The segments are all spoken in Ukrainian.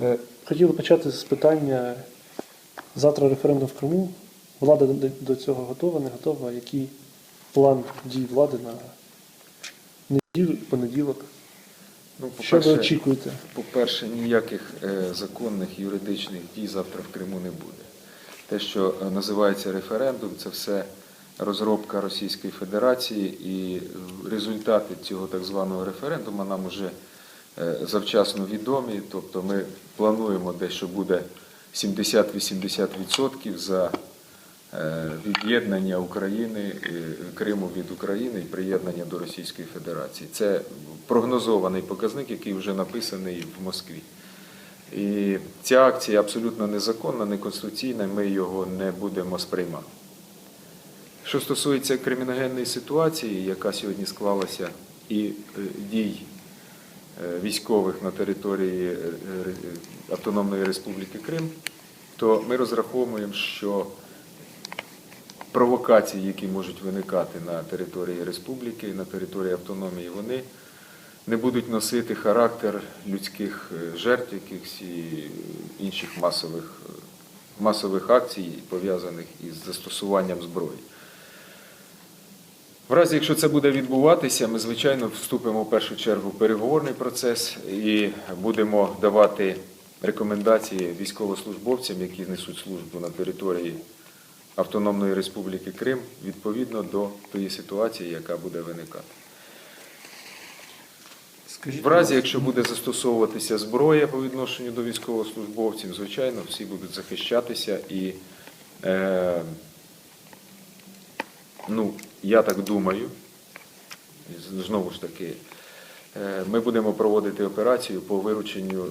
Е, Хотіли почати з питання завтра референдум в Криму. Влада до- цього готова, не готова. Який план дій влади на неділю понеділок? Ну, Що ви очікуєте? по-перше, ніяких е, законних юридичних дій завтра в Криму не буде. Те, що е, називається референдум, це все розробка Російської Федерації, і результати цього так званого референдуму нам вже завчасно відомі. Тобто ми плануємо десь, що буде 70-80% за е, від'єднання України, е, Криму від України і приєднання до Російської Федерації. Це прогнозований показник, який вже написаний в Москві. І ця акція абсолютно незаконна, неконституційна, ми його не будемо сприймати. Що стосується криміногенної ситуації, яка сьогодні склалася, і е, дій е, військових на території е, е, Автономної Республіки Крим, то ми розраховуємо, що провокації, які можуть виникати на території республіки, на території автономії, вони не будуть носити характер людських е, жертв, якихось і інших масових, е, масових акцій, пов'язаних із застосуванням зброї. В разі, якщо це буде відбуватися, ми, звичайно, вступимо в першу чергу в переговорний процес і будемо давати рекомендації військовослужбовцям, які несуть службу на території Автономної Республіки Крим, відповідно до тієї ситуації, яка буде виникати. В разі, якщо буде застосовуватися зброя по відношенню до військовослужбовців, звичайно, всі будуть захищатися і, е, ну, я так думаю, знову ж таки, е, ми будемо проводити операцію по вирученню е,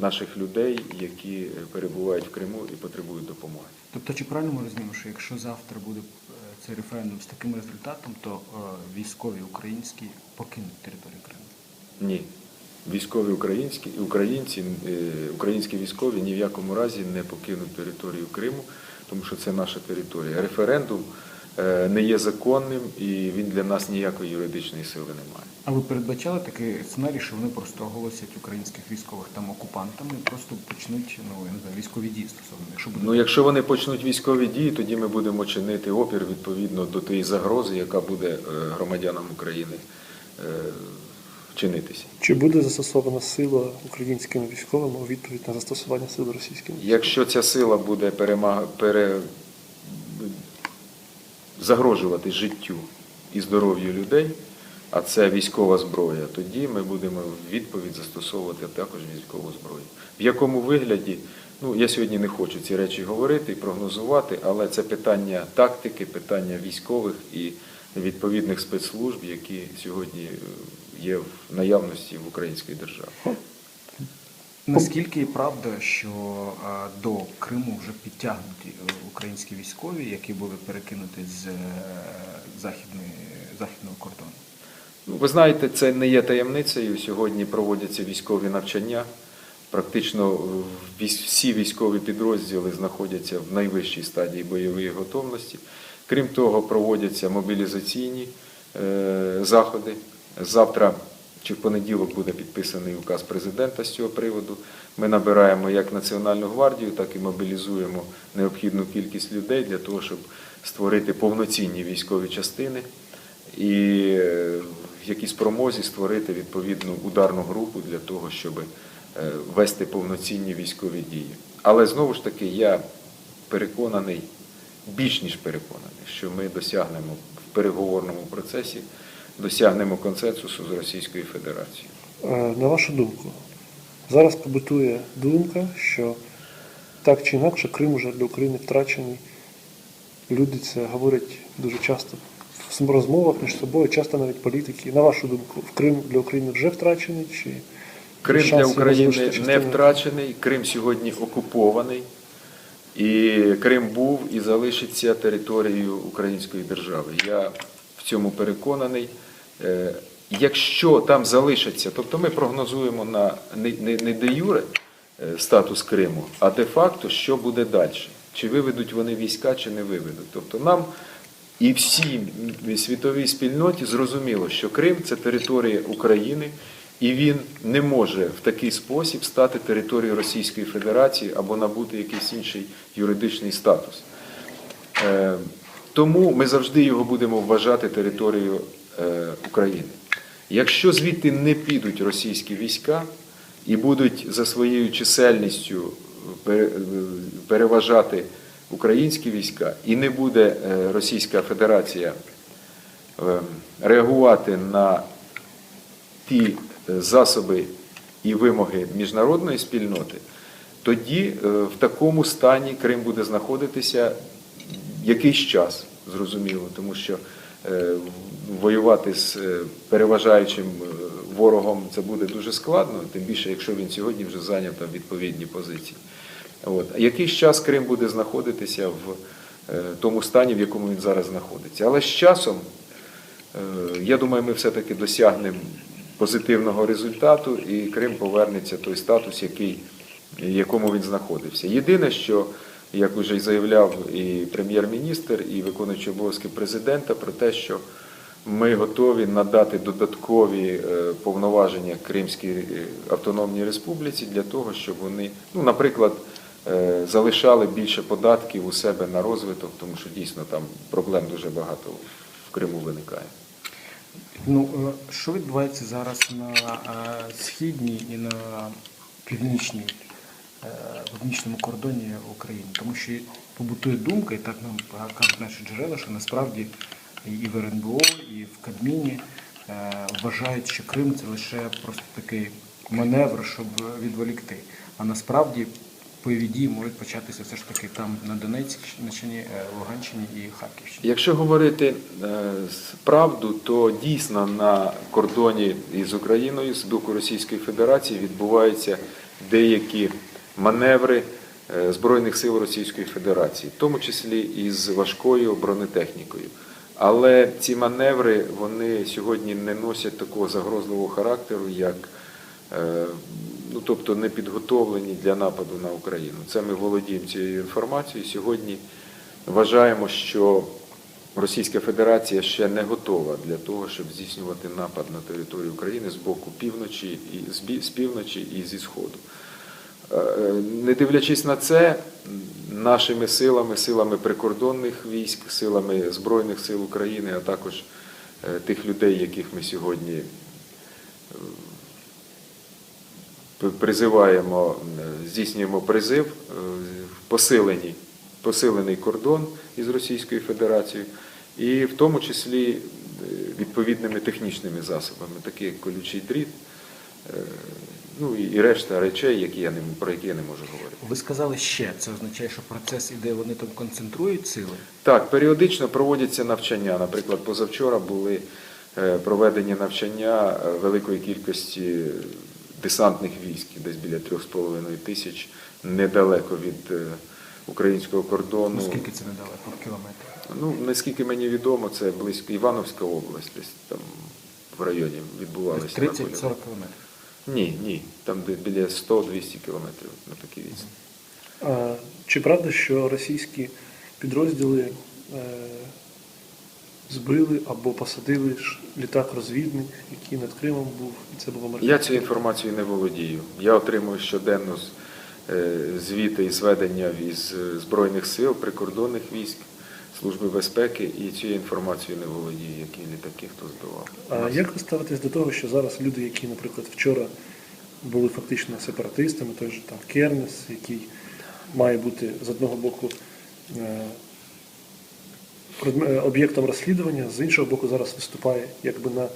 наших людей, які перебувають в Криму і потребують допомоги. Тобто, чи правильно ми розуміємо, що якщо завтра буде е, цей референдум з таким результатом, то військові українські покинуть територію Криму? Ні. Військові українські українці, українські військові ні в якому разі не покинуть територію Криму, тому що це наша територія. Референдум не є законним і він для нас ніякої юридичної сили не має. А ви передбачали такий сценарій, що вони просто оголосять українських військових там окупантами і просто почнуть ну я не знаю, військові дії стосовно, якщо буде Ну, якщо вони почнуть військові дії, тоді ми будемо чинити опір відповідно до тієї загрози, яка буде е, громадянам України е, чинитися. Чи буде застосована сила українськими військовими у відповідь на застосування сил російськими? Якщо ця сила буде перемаг... пере... загрожувати життю і здоров'ю людей, а це військова зброя, тоді ми будемо в відповідь застосовувати також військову зброю. В якому вигляді, ну я сьогодні не хочу ці речі говорити і прогнозувати, але це питання тактики, питання військових і відповідних спецслужб, які сьогодні е, є в наявності в українській державі. Наскільки правда, що до Криму вже підтягнуті е, українські військові, які були перекинуті з е, західного кордону? Ну, ви знаєте, це не є таємницею. Сьогодні проводяться військові навчання. Практично всі військові підрозділи знаходяться в найвищій стадії бойової готовності. Крім того, проводяться мобілізаційні е, заходи. Завтра чи в понеділок буде підписаний указ президента з цього приводу. Ми набираємо як Національну гвардію, так і мобілізуємо необхідну кількість людей для того, щоб створити повноцінні військові частини і е, в якій спромозі створити відповідну ударну групу для того, щоб е, вести повноцінні військові дії. Але знову ж таки, я переконаний, більш ніж переконаний, що ми досягнемо в переговорному процесі, досягнемо консенсусу з Російською Федерацією. Е, На вашу думку, зараз побутує думка, що так чи інакше Крим уже для України втрачений. Люди це говорять дуже часто в розмовах між собою, часто навіть політики. На вашу думку, в Крим для України вже втрачений чи Крим для України не втрачений, Крим сьогодні окупований, і Крим був і залишиться територією Української держави. Я в цьому переконаний. Е, Якщо там залишиться, тобто ми прогнозуємо на не, не, не де юре е, статус Криму, а де-факто, що буде далі. Чи виведуть вони війська, чи не виведуть. Тобто нам і всій світовій спільноті зрозуміло, що Крим це територія України, і він не може в такий спосіб стати територією Російської Федерації або набути якийсь інший юридичний статус. Е, Тому ми завжди його будемо вважати територією е, України. Якщо звідти не підуть російські війська і будуть за своєю чисельністю переважати українські війська, і не буде е, Російська Федерація е, реагувати на ті е, засоби і вимоги міжнародної спільноти, тоді е, в такому стані Крим буде знаходитися якийсь час, зрозуміло, тому що е, воювати з е, переважаючим е, ворогом це буде дуже складно, тим більше, якщо він сьогодні вже зайняв там відповідні позиції. От. Якийсь час Крим буде знаходитися в тому стані, в якому він зараз знаходиться. Але з часом Я думаю, ми все-таки досягнемо позитивного результату, і Крим повернеться той статус, який, якому він знаходився. Єдине, що, як вже й заявляв і прем'єр-міністр, і виконуючий обов'язки президента, про те, що ми готові надати додаткові е, повноваження Кримській е, автономній республіці для того, щоб вони, ну, наприклад, е, залишали більше податків у себе на розвиток, тому що дійсно там проблем дуже багато в Криму виникає. Ну, що відбувається зараз на східній і на північній, е, північному кордоні України? Тому що побутує думка, і так нам кажуть наші джерела, що насправді і в РНБО, і в Кабміні е, вважають, що Крим це лише просто такий маневр, щоб відволікти. А насправді бойові дії можуть початися все ж таки там на Донеччині, е, Луганщині і Харківщині. Якщо говорити правду, то дійсно на кордоні із Україною з боку Російської Федерації відбуваються деякі маневри е, Збройних сил Російської Федерації, в тому числі і з важкою бронетехнікою. Але ці маневри вони сьогодні не носять такого загрозливого характеру, як е, ну, тобто не підготовлені для нападу на Україну. Це ми володіємо цією інформацією. Сьогодні вважаємо, що Російська Федерація ще не готова для того, щоб здійснювати напад на територію України з боку півночі і з з півночі і зі сходу. Е, Не дивлячись на це, нашими силами, силами прикордонних військ, силами Збройних сил України, а також е, тих людей, яких ми сьогодні е, призиваємо, здійснюємо призив, посилені, посилений кордон із Російською Федерацією, і в тому числі відповідними технічними засобами, такі як колючий дріт, ну і решта речей, які я не, про які я не можу говорити. Ви сказали ще, це означає, що процес іде, вони там концентрують сили. Так, періодично проводяться навчання. Наприклад, позавчора були е, проведені навчання е, великої кількості десантних військ, десь біля 3,5 тисяч, недалеко від е, українського кордону. Ну, скільки це недалеко в кілометрах? Ну, наскільки мені відомо, це близько Івановська область, десь там в районі відбувалися. 30-40 кілометрів. Ні, ні, там біля 100-200 кілометрів на такій відстані. А, чи правда, що російські підрозділи е, збили або посадили літак-розвідник, який над Кримом був, і це був Я американський? цією інформацією не володію. Я отримую щоденно е, звіти і зведення із е, Збройних сил, прикордонних військ, Служби безпеки, і цією інформацією не володію, які літаки хто збивав. А як ви ставитесь до того, що зараз люди, які, наприклад, вчора були фактично сепаратистами, той же там Кернес, який має бути з одного боку е, е, об'єктом розслідування, з іншого боку, зараз виступає якби на е,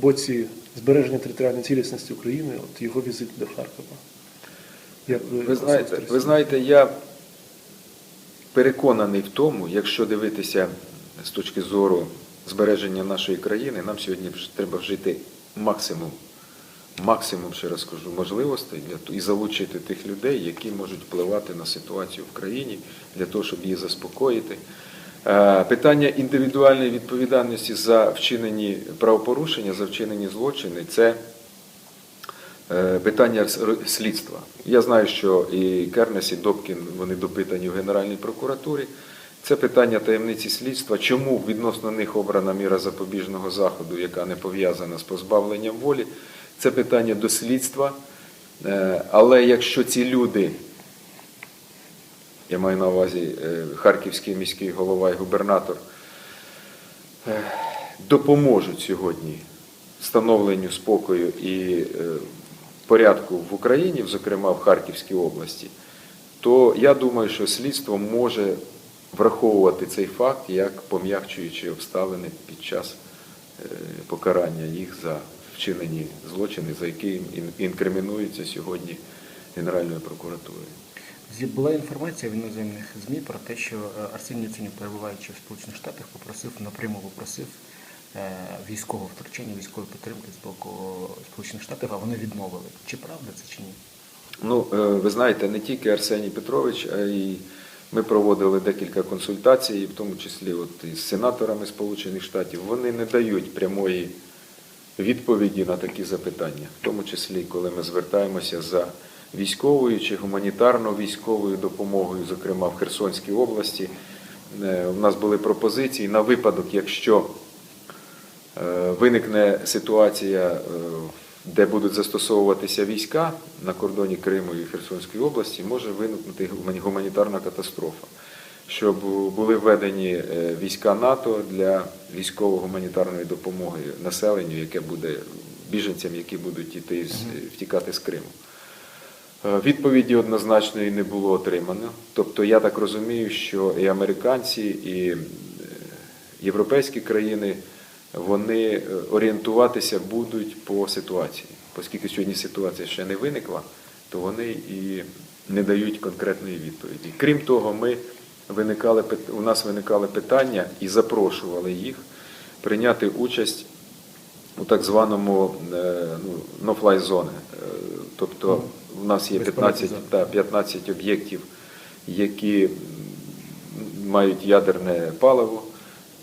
боці збереження територіальної цілісності України, от його візит до Харкова. Як Ви знаєте, ви знаєте, я переконаний в тому, якщо дивитися з точки зору збереження нашої країни, нам сьогодні треба вжити максимум, максимум, ще раз кажу, можливостей і залучити тих людей, які можуть впливати на ситуацію в країні, для того, щоб її заспокоїти. Е, Питання індивідуальної відповідальності за вчинені правопорушення, за вчинені злочини це питання слідства. Я знаю, що і Кернес, і Добкін вони допитані в Генеральній прокуратурі. Це питання таємниці слідства. Чому відносно них обрана міра запобіжного заходу, яка не пов'язана з позбавленням волі? Це питання до слідства. Е, Але якщо ці люди, я маю на увазі е, Харківський міський голова і губернатор, е, допоможуть сьогодні встановленню спокою і е, порядку в Україні, зокрема в Харківській області, то я думаю, що слідство може враховувати цей факт як пом'якчуючі обставини під час е, покарання їх за вчинені злочини, за їм інкримінуються сьогодні Генеральною прокуратурою. Була інформація в іноземних ЗМІ про те, що е, Арсеній Яценюк, перебуваючи в Сполучених Штатах, попросив напряму попросив військового втручання, військової підтримки з боку Сполучених Штатів, а вони відмовили. Чи правда це чи ні? Ну, е, ви знаєте, не тільки Арсеній Петрович, а й ми проводили декілька консультацій, в тому числі от із сенаторами Сполучених Штатів. Вони не дають прямої відповіді на такі запитання, в тому числі, коли ми звертаємося за військовою чи гуманітарно-військовою допомогою, зокрема в Херсонській області. Е, У нас були пропозиції на випадок, якщо Е, виникне ситуація, е, де будуть застосовуватися війська на кордоні Криму і Херсонської області, може виникнути гуманітарна катастрофа. Щоб були введені е, війська НАТО для військово-гуманітарної допомоги населенню, яке буде біженцям, які будуть іти з- втікати з Криму. Е, Відповіді однозначної не було отримано. Тобто я так розумію, що і американці, і е, європейські країни вони е, орієнтуватися будуть по ситуації. Оскільки сьогодні ситуація ще не виникла, то вони і не дають конкретної відповіді. Крім того, ми виникали, у нас виникали питання і запрошували їх прийняти участь у так званому е, ну, no-fly зони. Е, Тобто у нас є 15, та, 15 об'єктів, які мають ядерне паливо.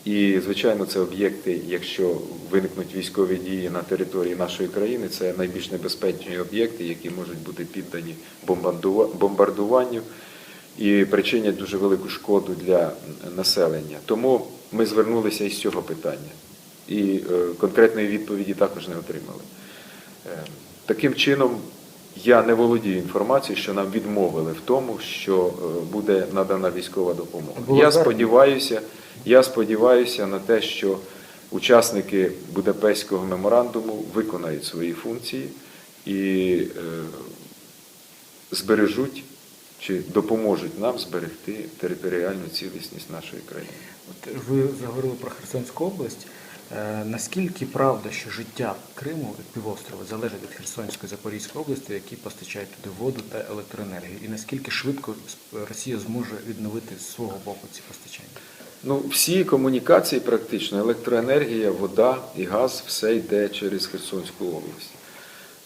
І, звичайно, це об'єкти, якщо виникнуть військові дії на території нашої країни, це найбільш небезпечні об'єкти, які можуть бути піддані бомбардуванню і причинять дуже велику шкоду для населення. Тому ми звернулися із цього питання. І е, конкретної відповіді також не отримали. Е, Таким чином, я не володію інформацією, що нам відмовили в тому, що е, буде надана військова допомога. Я сподіваюся, я сподіваюся на те, що учасники Будапештського меморандуму виконають свої функції і е, збережуть чи допоможуть нам зберегти територіальну цілісність нашої країни. От ви заговорили про Херсонську область. Е, Наскільки правда, що життя Криму і півострова залежить від Херсонської Запорізької області, які постачають туди воду та електроенергію? І наскільки швидко Росія зможе відновити з свого боку ці постачання? Ну, всі комунікації практично, електроенергія, вода і газ, все йде через Херсонську область.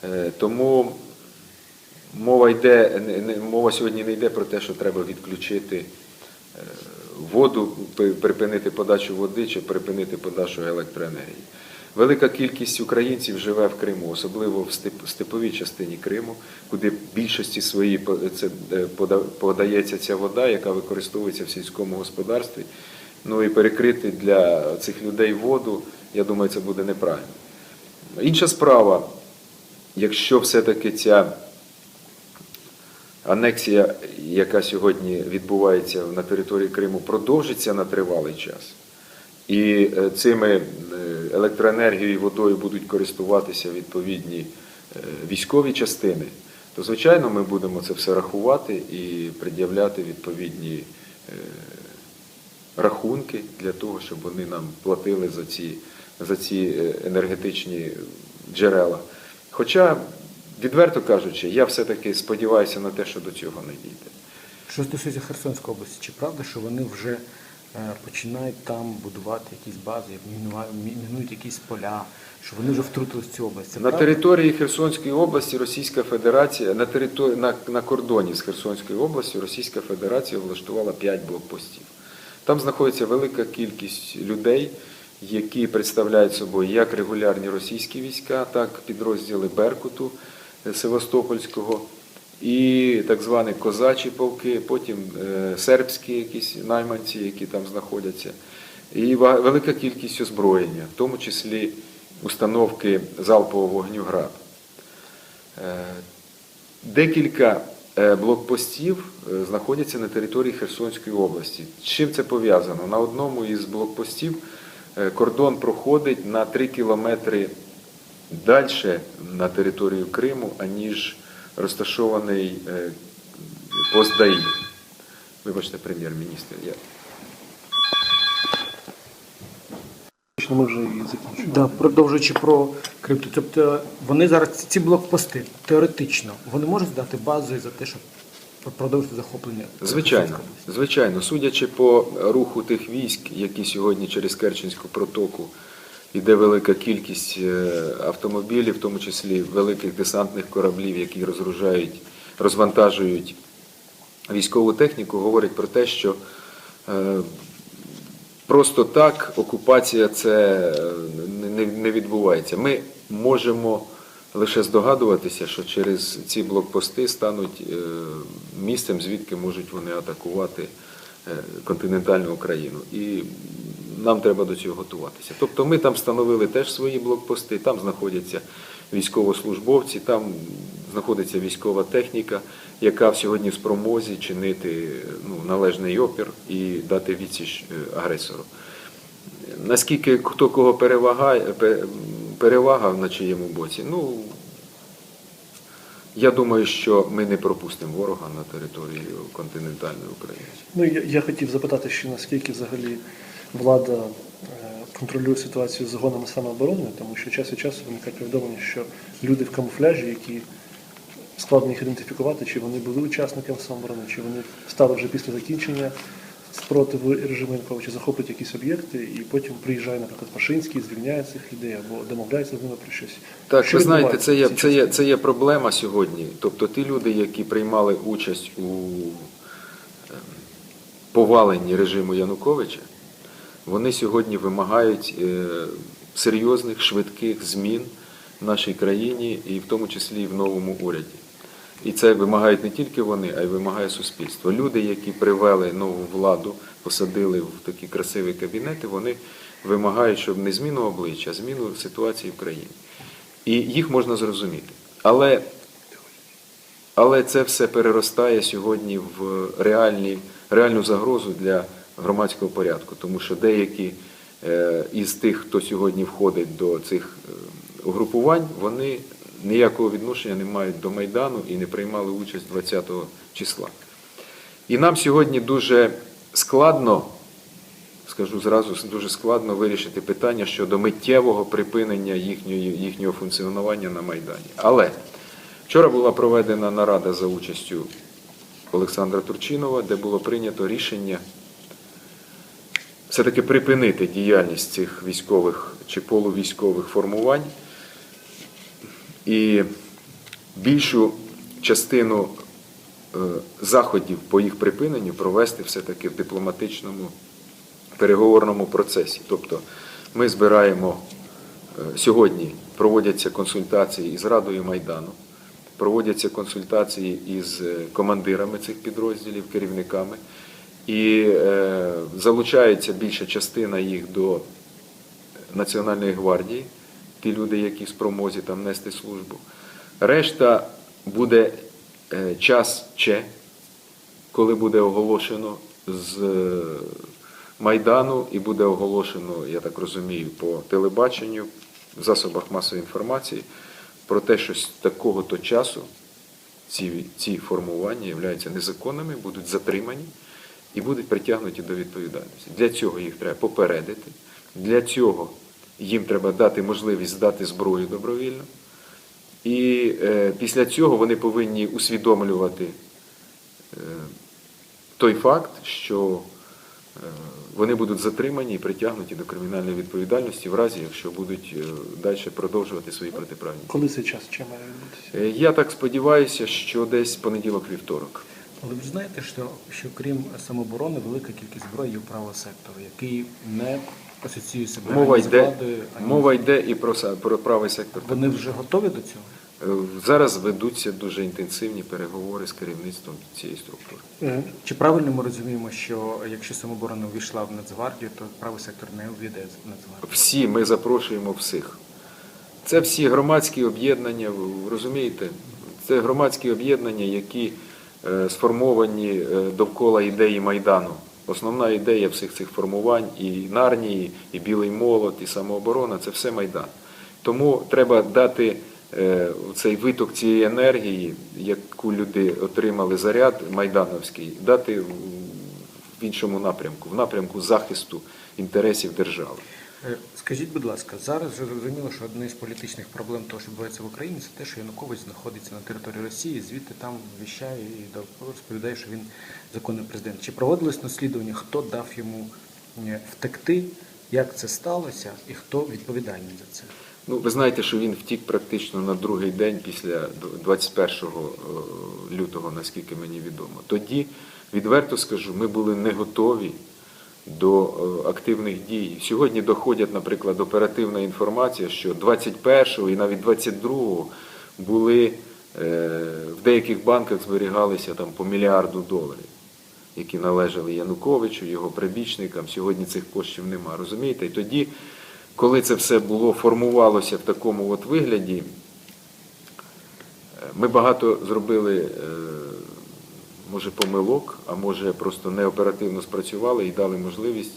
Е, Тому мова йде, мова сьогодні не йде про те, що треба відключити е, воду, припинити подачу води чи припинити подачу електроенергії. Велика кількість українців живе в Криму, особливо в степ- степовій частині Криму, куди більшості своїй е, пода- подається ця вода, яка використовується в сільському господарстві. Ну і перекрити для цих людей воду, я думаю, це буде неправильно. Інша справа, якщо все-таки ця анексія, яка сьогодні відбувається на території Криму, продовжиться на тривалий час, і е, цими е, електроенергією і водою будуть користуватися відповідні е, військові частини, то звичайно ми будемо це все рахувати і пред'являти відповідні рахунки для того, щоб вони нам платили за ці, за ці е, енергетичні джерела. Хоча, відверто кажучи, я все-таки сподіваюся на те, що до цього не дійде. Що стосується Херсонської області, чи правда, що вони вже е, починають там будувати якісь бази, мінують якісь поля, що вони вже втрутились в цю область? Це На правда? території Херсонської області Російська Федерація на території на, на кордоні з Херсонською областю Російська Федерація влаштувала 5 блокпостів. Там знаходиться велика кількість людей, які представляють собою як регулярні російські війська, так підрозділи Беркуту е, Севастопольського і так звані козачі полки, потім е, сербські якісь найманці, які там знаходяться, і велика кількість озброєння, в тому числі установки залпового вогню ГРАД. Е, Декілька блокпостів е, знаходяться на території Херсонської області. Чим це пов'язано? На одному із блокпостів е, кордон проходить на 3 кілометри далі на територію Криму, аніж розташований е, пост ДАІ. Вибачте, прем'єр-міністр. Фактично Ми вже і закінчили. Да, продовжуючи про крипту, тобто вони зараз ці блокпости теоретично вони можуть здати базою за те, щоб продовжити захоплення. Звичайно, звичайно, судячи по руху тих військ, які сьогодні через Керченську протоку йде велика кількість е, автомобілів, в тому числі великих десантних кораблів, які розгружають, розвантажують військову техніку, говорить про те, що е, просто так окупація це е, не, відбувається. Ми можемо лише здогадуватися, що через ці блокпости стануть е, місцем, звідки можуть вони атакувати е, континентальну Україну. І нам треба до цього готуватися. Тобто ми там встановили теж свої блокпости, там знаходяться військовослужбовці, там знаходиться військова техніка, яка сьогодні в спромозі чинити ну, належний опір і дати відсіч е, агресору. Наскільки хто кого перевагає, перевага на чиєму боці? Ну, я думаю, що ми не пропустимо ворога на територію континентальної України. Ну, я, я хотів запитати, ще наскільки взагалі влада е, контролює ситуацію з загонами самооборони, тому що час від часу виникають повідомлення, що люди в камуфляжі, які складно їх ідентифікувати, чи вони були учасниками самооборони, чи вони стали вже після закінчення спротиву режиму Януковича, захоплюють якісь об'єкти, і потім приїжджає, наприклад, Пашинський, звільняє цих людей або домовляється з ними про щось. Так, Що ви знаєте, це є, це, є, це є проблема сьогодні. Тобто ті люди, які приймали участь у ем, поваленні режиму Януковича, вони сьогодні вимагають е, серйозних, швидких змін в нашій країні і в тому числі і в новому уряді. І це вимагають не тільки вони, а й вимагає суспільство. Люди, які привели нову владу, посадили в такі красиві кабінети, вони вимагають, щоб не зміну обличчя, а зміну ситуації в країні. І їх можна зрозуміти. Але, але це все переростає сьогодні в реальні, реальну загрозу для громадського порядку, тому що деякі е, із тих, хто сьогодні входить до цих е, угрупувань, вони ніякого відношення не мають до Майдану і не приймали участь 20 числа. І нам сьогодні дуже складно, скажу зразу, дуже складно вирішити питання щодо миттєвого припинення їхньої, їхнього функціонування на Майдані. Але вчора була проведена нарада за участю Олександра Турчинова, де було прийнято рішення все-таки припинити діяльність цих військових чи полувійськових формувань і більшу частину е, заходів по їх припиненню провести все-таки в дипломатичному переговорному процесі. Тобто ми збираємо е, сьогодні проводяться консультації із Радою Майдану, проводяться консультації із е, командирами цих підрозділів, керівниками, і залучається більша частина їх до Національної гвардії, ті люди, які спромозі там нести службу. Решта буде е, час Че, коли буде оголошено з е, Майдану і буде оголошено, я так розумію, по телебаченню, в засобах масової інформації про те, що з такого-то часу ці, ці формування являються незаконними, будуть затримані і будуть притягнуті до відповідальності. Для цього їх треба попередити, для цього їм треба дати можливість здати зброю добровільно. І е, після цього вони повинні усвідомлювати е, той факт, що е, вони будуть затримані і притягнуті до кримінальної відповідальності в разі, якщо будуть е, далі продовжувати свої протиправні. Коли цей час ще має відбутися? Е, Я так сподіваюся, що десь понеділок-вівторок. Але ви ж знаєте, що, що крім самооборони, велика кількість зброї є у правого сектору, який не асоціює себе Мова з йде, владою, ані мова йде і про, са- про правий сектор. Вони вже готові до цього? Е, Зараз ведуться дуже інтенсивні переговори з керівництвом цієї структури. Е, Чи правильно ми розуміємо, що якщо самооборона увійшла в Нацгвардію, то правий сектор не увійде в Нацгвардію? Всі ми запрошуємо всіх. Це всі громадські об'єднання, ви розумієте? Це громадські об'єднання, які е, сформовані е, довкола ідеї Майдану. Основна ідея всіх цих формувань і Нарнії, і Білий Молот, і самооборона це все Майдан. Тому треба дати е, цей виток цієї енергії, яку люди отримали заряд майдановський, дати в в іншому напрямку, в напрямку захисту інтересів держави. Е, Скажіть, будь ласка, зараз вже зрозуміло, що одне з політичних проблем того, що відбувається в Україні, це те, що Янукович знаходиться на території Росії, звідти там віщає і розповідає, що він законний президент. Чи проводилось наслідування, хто дав йому е, втекти, як це сталося, і хто відповідальний за це? Ну, ви знаєте, що він втік практично на другий день після 21 лютого, наскільки мені відомо. Тоді, відверто скажу, ми були не готові до е, активних дій. Сьогодні доходять, наприклад, оперативна інформація, що 21 і навіть 22 були е, в деяких банках зберігалися там по мільярду доларів. Які належали Януковичу, його прибічникам. Сьогодні цих коштів нема. Розумієте? І тоді, коли це все було формувалося в такому от вигляді, е, ми багато зробили, може, помилок, а може просто неоперативно спрацювали і дали можливість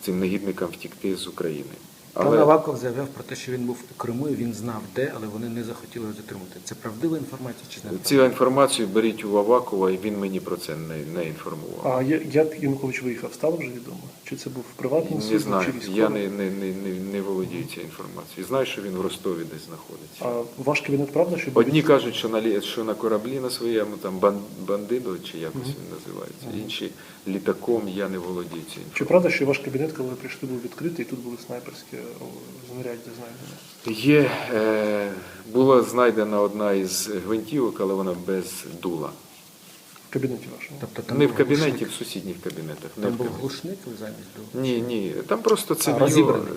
цим негідникам втікти з України. Пан Аваков заявляв про те, що він був у Криму, і він знав де, але вони не захотіли його затримати. Це правдива інформація чи не Цю інформацію беріть у Авакова, і він мені про це не, не інформував. А я- як Янукович виїхав, стало вже відомо? Чи це був приватний Не суд, знаю, чи військовий? я не, не, не, не, не володію цією інформацією. Знаю, що він в Ростові десь знаходиться. А ваш кабінет правда, що Одні був- кажуть, що на, лі- що на кораблі на своєму, там бан- бандидо, чи якось він називається. Інші літаком, я не володію цією Чи правда, що ваш кабінет, коли ви прийшли, був відкритий, і тут були снайперські знаряддя знайдені? Є, е, була знайдена одна із гвинтівок, але вона без дула. В кабінеті вашому? Тобто там Не в був кабінеті, глушник? в сусідніх кабінетах. Не Там в був кабінеті. глушник замість до Ні, ні, там просто розібраний.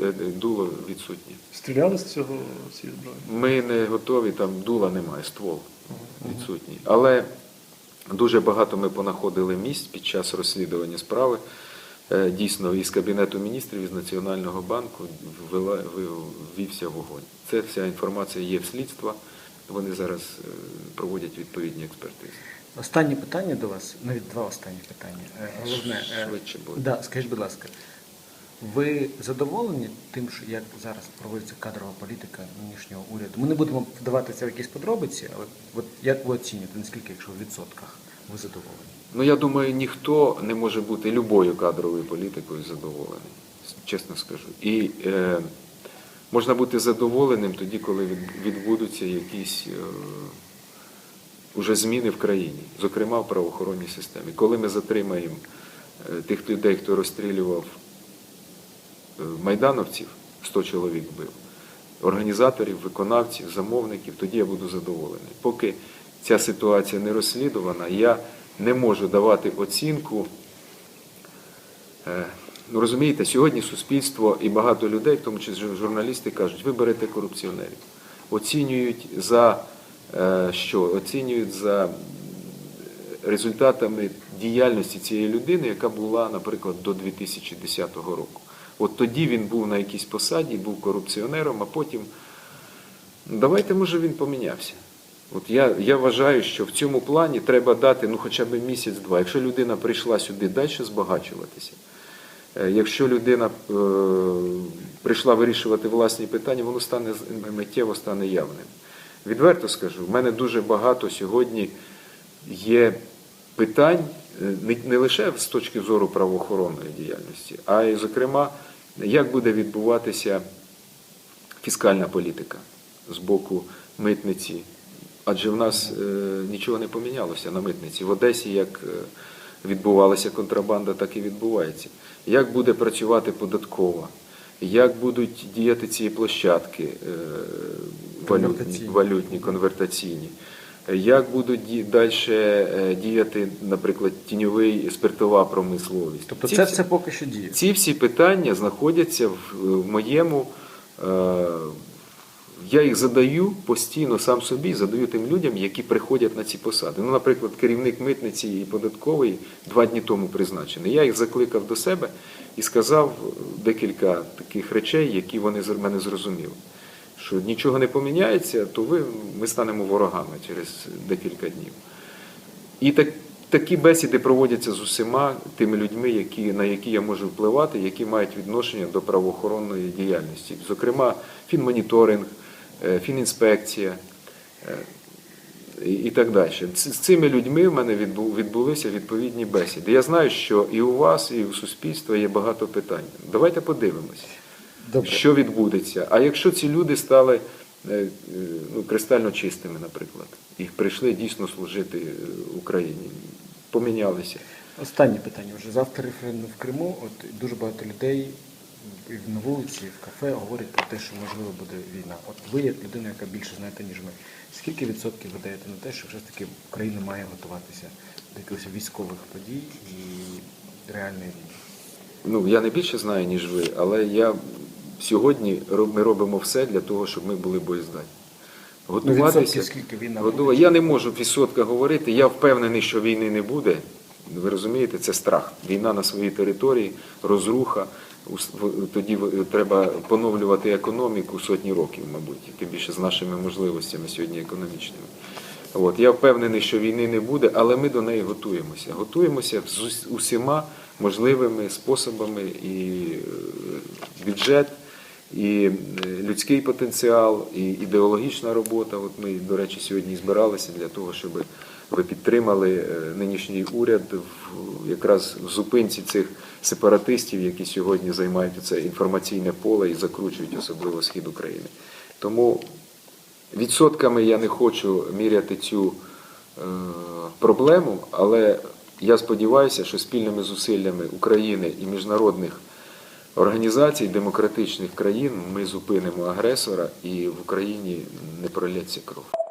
е, дуло відсутнє. Стріляли з цього цієї зброї? Ми не готові, там дула немає, ствол відсутній. Але дуже багато ми понаходили місць під час розслідування справи. Е, Дійсно, із Кабінету міністрів, із Національного банку ввівся вогонь. Це вся інформація є в слідства. Вони зараз е, проводять відповідні експертизи. Останнє питання до вас, навіть два останні питання. Е, Головне, Швидше буде. Да, скажіть, будь ласка, ви задоволені тим, що як зараз проводиться кадрова політика нинішнього уряду? Ми не будемо вдаватися в якісь подробиці, але от як ви оцінюєте, наскільки, якщо в відсотках ви задоволені? Ну, я думаю, ніхто не може бути любою кадровою політикою задоволений, чесно скажу. І е, можна бути задоволеним тоді, коли відбудуться якісь е, уже зміни в країні, зокрема в правоохоронній системі. Коли ми затримаємо е, тих людей, хто розстрілював е, майдановців, 100 чоловік вбив, організаторів, виконавців, замовників, тоді я буду задоволений. Поки ця ситуація не розслідувана, я не можу давати оцінку. Е, Ну, розумієте, сьогодні суспільство і багато людей, в тому числі журналісти, кажуть, ви берете корупціонерів. Оцінюють за е, що? Оцінюють за результатами діяльності цієї людини, яка була, наприклад, до 2010 року. От тоді він був на якійсь посаді, був корупціонером, а потім ну, давайте, може, він помінявся. От я, я вважаю, що в цьому плані треба дати ну, хоча б місяць-два. Якщо людина прийшла сюди далі збагачуватися, е, якщо людина е, прийшла вирішувати власні питання, воно стане миттєво стане явним. Відверто скажу, в мене дуже багато сьогодні є питань е, не, не лише з точки зору правоохоронної діяльності, а й, зокрема, як буде відбуватися фіскальна політика з боку митниці. Адже в нас е, нічого не помінялося на митниці. В Одесі як е, відбувалася контрабанда, так і відбувається. Як буде працювати податкова? Як будуть діяти ці площадки е, валютні, Конвертаційні. валютні конвертаційні? Як будуть далі діяти, наприклад, тіньовий спиртова промисловість? Тобто Ці це все поки що діє. ці всі питання знаходяться в, в моєму. Е, я їх задаю постійно сам собі, задаю тим людям, які приходять на ці посади. Ну, наприклад, керівник митниці і податкової два дні тому призначений. Я їх закликав до себе і сказав декілька таких речей, які вони з мене зрозуміли. що нічого не поміняється, то ви, ми станемо ворогами через декілька днів. І так, такі бесіди проводяться з усіма тими людьми, які, на які я можу впливати, які мають відношення до правоохоронної діяльності. Зокрема, фінмоніторинг, фінінспекція е, і, так далі. З цими людьми в мене відбу- відбулися відповідні бесіди. Я знаю, що і у вас, і у суспільства є багато питань. Давайте подивимося Добре. що відбудеться. А якщо ці люди стали е, е, ну, кристально чистими, наприклад, і прийшли дійсно служити е, Україні, помінялися. Останнє питання. Вже завтра референдум в Криму. От дуже багато людей на вулиці, в кафе говорять про те, що можливо буде війна. От ви, як людина, яка більше знаєте, ніж ми, скільки відсотків ви даєте на те, що все ж таки Україна має готуватися до якихось військових подій і реальної війни? Ну, я не більше знаю, ніж ви, але я сьогодні ми робимо все для того, щоб ми були боєздатні. Ну, Готуватися. скільки війна Готова. буде? Я не можу в відсотках говорити. Я впевнений, що війни не буде. Ви розумієте, це страх. Війна на своїй території, розруха. Тоді треба поновлювати економіку сотні років, мабуть, тим більше з нашими можливостями сьогодні економічними. От я впевнений, що війни не буде, але ми до неї готуємося. Готуємося з усіма можливими способами і е, бюджет, і е, людський потенціал, і ідеологічна робота. От ми, до речі, сьогодні збиралися для того, щоб ви підтримали е, нинішній уряд в якраз в зупинці цих сепаратистів, які сьогодні займають це інформаційне поле і закручують особливо схід України. Тому відсотками я не хочу міряти цю е, проблему, але я сподіваюся, що спільними зусиллями України і міжнародних організацій демократичних країн ми зупинимо агресора і в Україні не пролється кров.